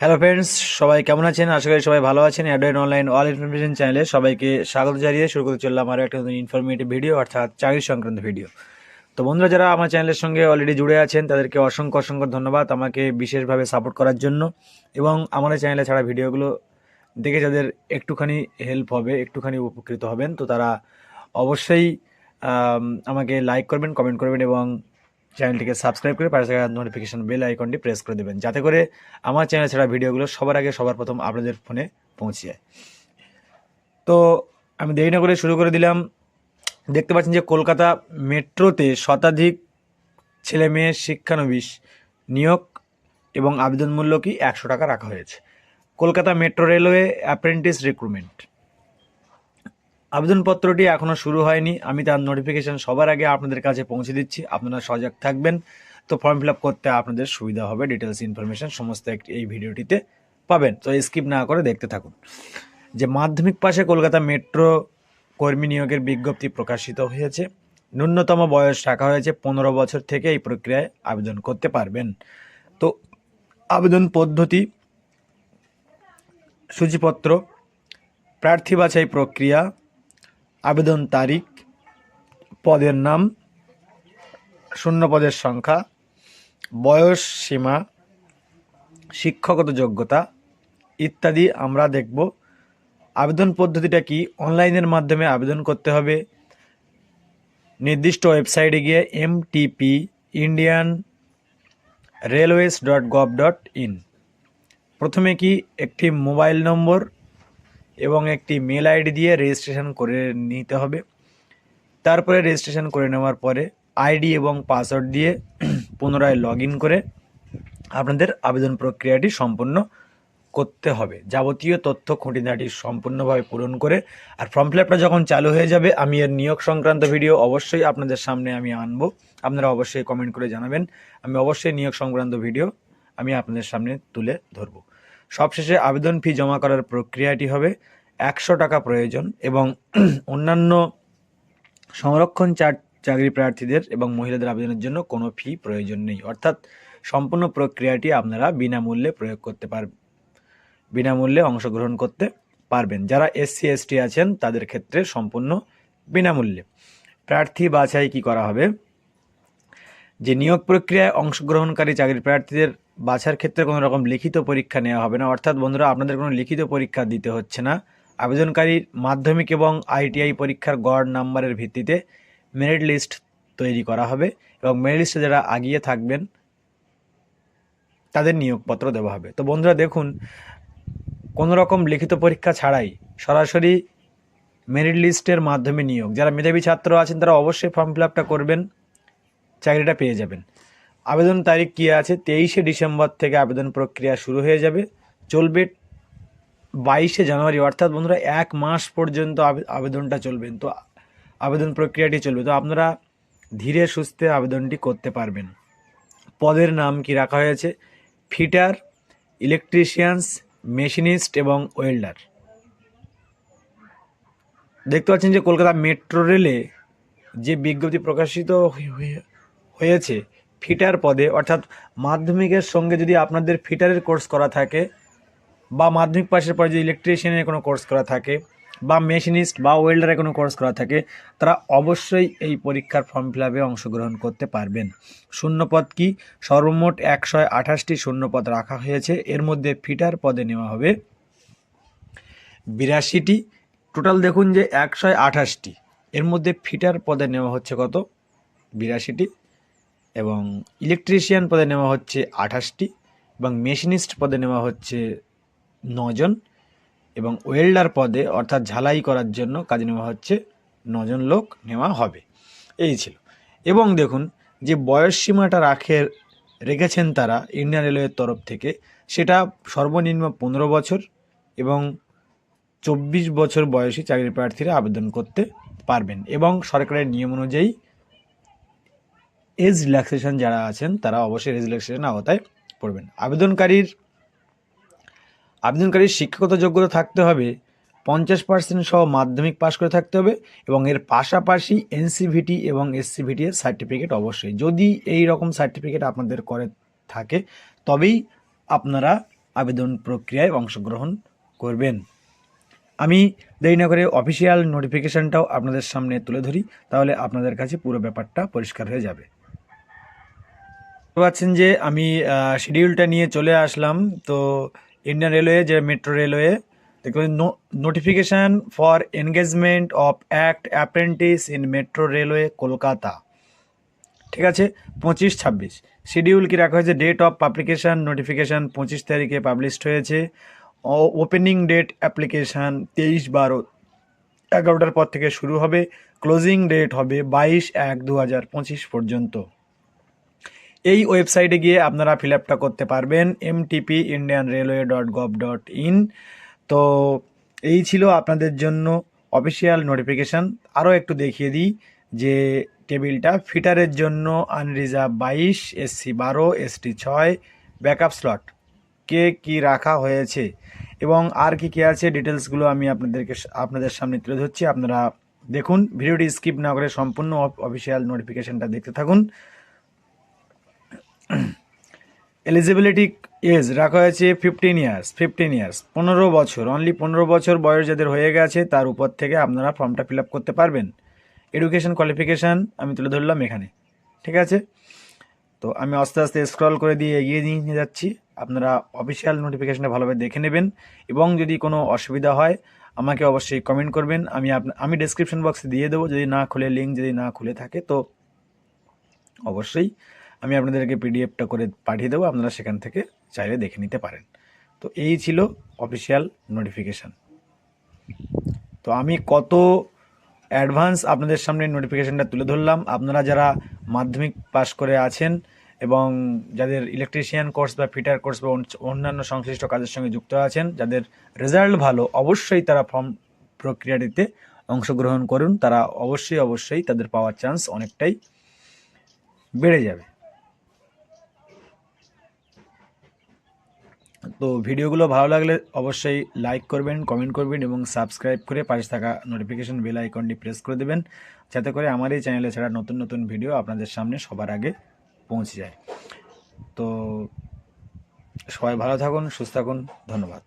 Hello friends সবাই কেমন আছেন? আশা করি সবাই ভালো আছেন। অ্যাডওয়েন অনলাইন অল ইনফরমেশন চ্যানেলে সবাইকে স্বাগত জানিয়ে শুরু করতে চললাম আরও একটা নতুন ইনফরমেটিভ ভিডিও অর্থাৎ চাকরি সংক্রান্ত ভিডিও তো বন্ধুরা, যারা আমার চ্যানেলের সঙ্গে অলরেডি জুড়ে আছেন, তাদেরকে অসংখ্য অসংখ্য ধন্যবাদ আমাকে বিশেষভাবে সাপোর্ট করার জন্য। এবং আমাদের চ্যানেলে ছাড়া ভিডিওগুলো দেখে যাদের একটুখানি হেল্প হবে, একটুখানি উপকৃত হবেন, তো তারা অবশ্যই আমাকে লাইক করবেন কমেন্ট করবেন এবং চ্যানেলটিকে সাবস্ক্রাইব করে পাশে থাকা নোটিফিকেশন বেল আইকনটি প্রেস করে দেবেন। যাতে করে আমার চ্যানেল ছাড়া ভিডিওগুলো সবার আগে, সবার প্রথম আপনাদের ফোনে পৌঁছে যায়। তো আমি দেরি না করে শুরু করে দিলাম। দেখতে পাচ্ছেন যে কলকাতা মেট্রোতে শতাধিক ছেলে মেয়ের শিক্ষানবিশ নিয়োগ এবং আবেদন মূল্য কি একশো টাকা রাখা হয়েছে। Kolkata metro railway apprentice recruitment আবেদনপত্রটি এখনও শুরু হয়নি। আমি তার নোটিফিকেশান সবার আগে আপনাদের কাছে পৌঁছে দিচ্ছি। আপনারা সজাগ থাকবেন। তো ফর্ম ফিল করতে আপনাদের সুবিধা হবে। ডিটেলস ইনফরমেশন সমস্ত একটি এই ভিডিওটিতে পাবেন। তো স্কিপ না করে দেখতে থাকুন। যে মাধ্যমিক পাশে কলকাতা মেট্রো কর্মী নিয়োগের বিজ্ঞপ্তি প্রকাশিত হয়েছে। ন্যূনতম বয়স রাখা হয়েছে পনেরো বছর থেকে এই প্রক্রিয়ায় আবেদন করতে পারবেন। তো আবেদন পদ্ধতি, সূচিপত্র, প্রার্থী বাছাই প্রক্রিয়া আবেদন তারিখ, পদের নাম, শূন্য পদের সংখ্যা, বয়স সীমা, শিক্ষাগত যোগ্যতা ইত্যাদি আমরা দেখব। আবেদন পদ্ধতিটা কি? অনলাইনের মাধ্যমে আবেদন করতে হবে। নির্দিষ্ট ওয়েবসাইটে গিয়ে MTP Indian railways dot gov dot in প্রথমে কি একটি মোবাইল নম্বর এবং একটি মেল আইডি দিয়ে রেজিস্ট্রেশন করে নিতে হবে। তারপরে রেজিস্ট্রেশন করে নেওয়ার পরে আইডি এবং পাসওয়ার্ড দিয়ে পুনরায় লগ করে আপনাদের আবেদন প্রক্রিয়াটি সম্পূর্ণ করতে হবে। যাবতীয় তথ্য, খুঁটিনাটি সম্পূর্ণভাবে পূরণ করে আর ফর্ম ফিল যখন চালু হয়ে যাবে, আমি এর নিয়োগ সংক্রান্ত ভিডিও অবশ্যই আপনাদের সামনে আমি আনব। আপনারা অবশ্যই কমেন্ট করে জানাবেন। আমি অবশ্যই নিয়োগ সংক্রান্ত ভিডিও আমি আপনাদের সামনে তুলে ধরবো। সবশেষে আবেদন ফি জমা করার প্রক্রিয়াটি হবে একশো টাকা প্রয়োজন এবং অন্যান্য সংরক্ষণ চার- চাকরি প্রার্থীদের এবং মহিলাদের আবেদনের জন্য কোনো ফি প্রয়োজন নেই। অর্থাৎ সম্পূর্ণ প্রক্রিয়াটি আপনারা বিনামূল্যে প্রয়োগ করতে পার, বিনামূল্যে অংশগ্রহণ করতে পারবেন। যারা এসসি, এসটি আছেন, তাদের ক্ষেত্রে সম্পূর্ণ বিনামূল্যে। প্রার্থী বাছাই কি করা হবে? যে নিয়োগ প্রক্রিয়ায় অংশগ্রহণকারী চাকরি প্রার্থীদের বাছার ক্ষেত্রে কোনো রকম লিখিত পরীক্ষা নেওয়া হবে না। অর্থাৎ বন্ধুরা, আপনাদের কোনো লিখিত পরীক্ষা দিতে হচ্ছে না। আবেদনকারীর মাধ্যমিক এবং আইটিআই পরীক্ষার গড় নাম্বারের ভিত্তিতে মেরিট লিস্ট তৈরি করা হবে এবং মেরিট লিস্টে যারা আগিয়ে থাকবেন, তাদের নিয়োগপত্র দেওয়া হবে। তো বন্ধুরা, দেখুন, কোনো রকম লিখিত পরীক্ষা ছাড়াই সরাসরি মেরিট লিস্টের মাধ্যমে নিয়োগ। যারা মেধাবী ছাত্র আছেন, তারা অবশ্যই ফর্ম ফিল করবেন, চাকরিটা পেয়ে যাবেন। আবেদন তারিখ কী আছে? তেইশে ডিসেম্বর থেকে আবেদন প্রক্রিয়া শুরু হয়ে যাবে। চলবে বাইশে জানুয়ারি। অর্থাৎ বন্ধুরা, এক মাস পর্যন্ত আবে- আবেদনটা চলবেন তো আবেদন প্রক্রিয়াটি চলবে। তো আপনারা ধীরে সুস্থে আবেদনটি করতে পারবেন। পদের নাম কি রাখা হয়েছে? ফিটার, ইলেকট্রিশিয়ানস, মেশিনিস্ট এবং ওয়েল্ডার। দেখতে পাচ্ছেন যে কলকাতা মেট্রো রেলে যে বিজ্ঞপ্তি প্রকাশিত হয়ে- হয়ে- হয়েছে ফিটার পদে, অর্থাৎ মাধ্যমিকের সঙ্গে যদি আপনাদের ফিটারের কোর্স করা থাকে, বা মাধ্যমিক পাশের পরে যদি ইলেকট্রিশিয়ানের কোনো কোর্স করা থাকে, বা মেশিনিস্ট বা ওয়েল্ডারের কোনো কোর্স করা থাকে, তারা অবশ্যই এই পরীক্ষার ফর্ম ফিল আপে অংশগ্রহণ করতে পারবেন। শূন্যপদ কি? সর্বমোট একশো আঠাশটি শূন্যপদ রাখা হয়েছে। এর মধ্যে ফিটার পদে নেওয়া হবে বিরাশিটি। টোটাল দেখুন যে একশো আঠাশটি। এর মধ্যে ফিটার পদে নেওয়া হচ্ছে কত? বিরাশিটি। এবং ইলেকট্রিশিয়ান পদে নেওয়া হচ্ছে আঠাশটি এবং মেশিনিস্ট পদে নেওয়া হচ্ছে নজন এবং ওয়েল্ডার পদে অর্থাৎ ঝালাই করার জন্য কাজে নেওয়া হচ্ছে নজন লোক নেওয়া হবে। এই ছিল। এবং দেখুন, যে বয়স সীমাটা রাখে, রেখেছেন তারা ইন্ডিয়ান রেলওয়ের তরফ থেকে, সেটা সর্বনিম্ন পনেরো বছর এবং চব্বিশ বছর বয়সী চাকরি প্রার্থীরা আবেদন করতে পারবেন এবং সরকারের নিয়ম অনুযায়ী এজ রিল্যাক্সেশন যারা আছেন, তারা অবশ্যই এজ রিল্যাক্সেশন আওতায় পড়বেন। আবেদনকারীর আবেদনকারীর শিক্ষাগত যোগ্যতা থাকতে হবে, পঞ্চাশ পার্সেন্ট সহ মাধ্যমিক পাশ করে থাকতে হবে এবং এর পাশাপাশি এনসিভিটি এবং এসসিভিটি এর সার্টিফিকেট অবশ্যই। যদি এই রকম সার্টিফিকেট আপনাদের করে থাকে, তবেই আপনারা আবেদন প্রক্রিয়ায় অংশগ্রহণ করবেন। আমি দেরি না করে অফিসিয়াল নোটিফিকেশানটাও আপনাদের সামনে তুলে ধরি, তাহলে আপনাদের কাছে পুরো ব্যাপারটা পরিষ্কার হয়ে যাবে। বুঝতে পারছেন যে আমি শিডিউলটা নিয়ে চলে আসলাম। তো ইন্ডিয়ান রেলওয়ে যে মেট্রো রেলওয়ে দেখুন notification for engagement of act apprentice in metro railway Kolkata ঠিক আছে? পঁচিশ ছাব্বিশ। শিডিউল কি রাখা হয়েছে? ডেট অফ পাবলিকেশান নোটিফিকেশান পঁচিশ তারিখে পাবলিশড হয়েছে। ওপেনিং ডেট অ্যাপ্লিকেশান তেইশ বারো। এগারোটার পর থেকে শুরু হবে। ক্লোজিং ডেট হবে বাইশ এক দু পর্যন্ত। এই ওয়েবসাইটে গিয়ে আপনারা ফিল আপটা করতে পারবেন MTP Indian railway dot gov dot in তো এই ছিল আপনাদের জন্য অফিসিয়াল নোটিফিকেশান আরও একটু দেখিয়ে দিই যে টেবিলটা ফিটারের জন্য আনরিজার্ভ বাইশ এসসি বারো এসটি ছয় ব্যাকআপ স্লট কে কি রাখা হয়েছে এবং আর কি কি আছে ডিটেলসগুলো আমি আপনাদেরকে আপনাদের সামনে তুলে ধরছি। আপনারা দেখুন, ভিডিওটি স্কিপ না করে সম্পূর্ণ অফিসিয়াল নোটিফিকেশানটা দেখতে থাকুন। এলিজিবিলিটি এজ রাখা হয়েছে ফিফটিন ইয়ার্স ফিফটিন ইয়ার্স পনেরো বছর অনলি পনেরো বছর বয়স যাদের হয়ে গেছে, তার উপর থেকে আপনারা ফর্মটা ফিল করতে পারবেন। এডুকেশন কোয়ালিফিকেশান আমি তুলে ধরলাম এখানে, ঠিক আছে? তো আমি আস্তে আস্তে স্ক্রল করে দিয়ে এগিয়ে নিয়ে যাচ্ছি। আপনারা অফিসিয়াল নোটিফিকেশানটা ভালোভাবে দেখে নেবেন এবং যদি কোনো অসুবিধা হয়, আমাকে অবশ্যই কমেন্ট করবেন। আমি আমি ডেসক্রিপশন বক্সে দিয়ে দেবো, যদি না খুলে লিঙ্ক যদি না খুলে থাকে, তো অবশ্যই আমি আপনাদেরকে পিডিএফটা করে পাঠিয়ে দেবো, আপনারা সেখান থেকে চাইলে দেখে নিতে পারেন। তো এই ছিল অফিসিয়াল নোটিফিকেশান তো আমি কত অ্যাডভান্স আপনাদের সামনে নোটিফিকেশানটা তুলে ধরলাম। আপনারা যারা মাধ্যমিক পাশ করে আছেন এবং যাদের ইলেকট্রিশিয়ান কোর্স বা ফিটার কোর্স বা অন্যান্য সংশ্লিষ্ট কাজের সঙ্গে যুক্ত আছেন, যাদের রেজাল্ট ভালো, অবশ্যই তারা ফর্ম প্রক্রিয়াটিতে অংশগ্রহণ করুন। তারা অবশ্যই অবশ্যই তাদের পাওয়ার চান্স অনেকটাই বেড়ে যাবে। তো ভিডিওগুলো ভালো লাগলে অবশ্যই লাইক করবেন কমেন্ট করবেন এবং সাবস্ক্রাইব করে পাশে থাকা নোটিফিকেশন বেল আইকনটি প্রেস করে দেবেন, যাতে করে আমার এই চ্যানেলে ছাড়া নতুন নতুন ভিডিও আপনাদের সামনে সবার আগে পৌঁছে যায়। তো সবাই ভালো থাকুন, সুস্থ থাকুন, ধন্যবাদ।